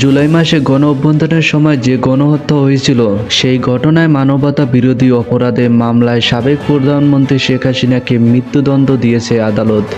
জুলাই মাসে গণ অভ্যন্তরের সময় যে গণহত্যা হয়েছিল, সেই ঘটনায় মানবতা বিরোধী অপরাধে মামলায় সাবেক প্রধানমন্ত্রী শেখ হাসিনাকে মৃত্যুদণ্ড দিয়েছে আদালত।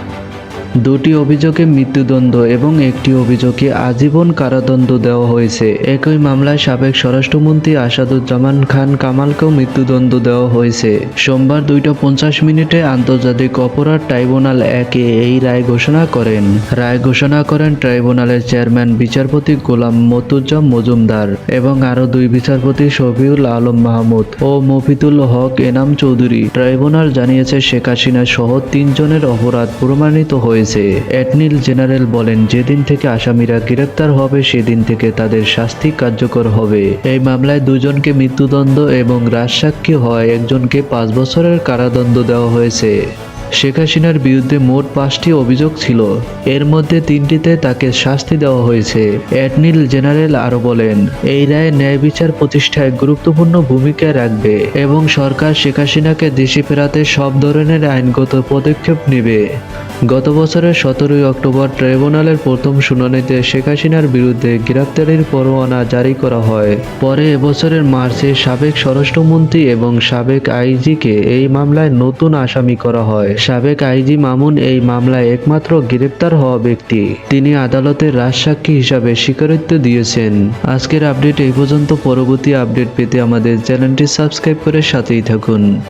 দুটি অভিযোগে মৃত্যুদণ্ড এবং একটি অভিযোগে আজীবন কারাদণ্ড দেওয়া হয়েছে। একই মামলায় সাবেক স্বরাষ্ট্রমন্ত্রী আসাদুজ্জামান খান কামালকেও মৃত্যুদণ্ড দেওয়া হয়েছে। সোমবার দুইটা পঞ্চাশ মিনিটে আন্তর্জাতিক অপরাধ ট্রাইব্যুনাল একে এই রায় ঘোষণা করেন। রায় ঘোষণা করেন ট্রাইব্যুনালের চেয়ারম্যান, বিচারপতি গোলাম মতুজ্জাম মজুমদার এবং আরও দুই বিচারপতি শফিউল আলম মাহমুদ ও মফিতুল হক এনাম চৌধুরী। ট্রাইব্যুনাল জানিয়েছে, শেখ হাসিনা সহ তিনজনের অপরাধ প্রমাণিত হয়েছে। অ্যাটর্নি জেনারেল বলেন, যেদিন থেকে আসামিরা গ্রেপ্তার হবে, সেদিন থেকে তাদের শাস্তি কার্যকর হবে। এই মামলায় দুজনকে মৃত্যুদণ্ড এবং রাজসাক্ষী হয় একজনকে পাঁচ বছরের কারাদণ্ড দেওয়া হয়েছে। শেখ হাসিনার বিরুদ্ধে মোট পাঁচটি অভিযোগ ছিল। এর মধ্যে তিনটিতে তাকে শাস্তি দেওয়া হয়েছে অ্যাটর্নি জেনারেল আরও বলেন। এই রায় ন্যায় বিচার প্রতিষ্ঠায় গুরুত্বপূর্ণ ভূমিকা রাখবে এবং সরকার শেখ হাসিনাকে দেশে ফেরাতে সব ধরনের আইনগত পদক্ষেপ নেবে। গত বছরের সতেরোই অক্টোবর ট্রাইব্যুনালের প্রথম শুনানিতে শেখ হাসিনার বিরুদ্ধে গ্রেপ্তারির পরোয়ানা জারি করা হয়। পরে এবছরের মার্চে সাবেক স্বরাষ্ট্রমন্ত্রী এবং সাবেক আইজিকে এই মামলায় নতুন আসামি করা হয়। সাবেক আইজি মামুন এই মামলায় একমাত্র গ্রেপ্তার হওয়া ব্যক্তি। তিনি আদালতের রাজসাক্ষী হিসাবে স্বীকারোক্ত দিয়েছেন। আজকের আপডেট এই পর্যন্ত। পরবর্তী আপডেট পেতে আমাদের চ্যানেলটি সাবস্ক্রাইব করে সাথেই থাকুন।